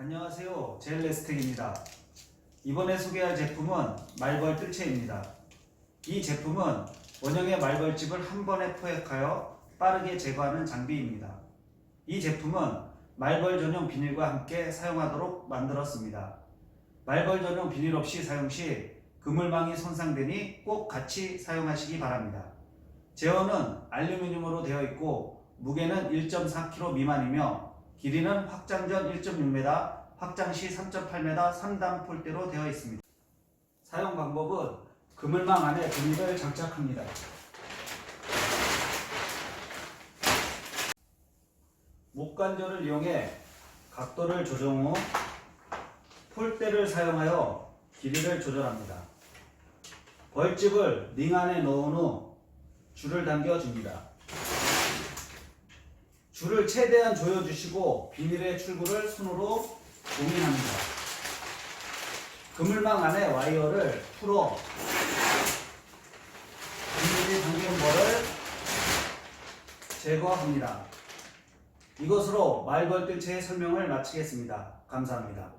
안녕하세요. 젤레스텍입니다. 이번에 소개할 제품은 말벌 뜰채입니다. 이 제품은 원형의 말벌집을 한 번에 포획하여 빠르게 제거하는 장비입니다. 이 제품은 말벌 전용 비닐과 함께 사용하도록 만들었습니다. 말벌 전용 비닐 없이 사용 시 그물망이 손상되니 꼭 같이 사용하시기 바랍니다. 제어는 알루미늄으로 되어 있고 무게는 1.4kg 미만이며 길이는 확장 전 1.6m, 확장 시 3.8m 3단 폴대로 되어 있습니다. 사용 방법은 그물망 안에 비닐을 장착합니다. 목관절을 이용해 각도를 조정 후 폴대를 사용하여 길이를 조절합니다. 벌집을 링 안에 넣은 후 줄을 당겨 줍니다. 줄을 최대한 조여주시고 비닐의 출구를 손으로 고민합니다. 그물망 안에 와이어를 풀어 비닐이 담긴 벌을 제거합니다. 이것으로 말벌 뜰채의 설명을 마치겠습니다. 감사합니다.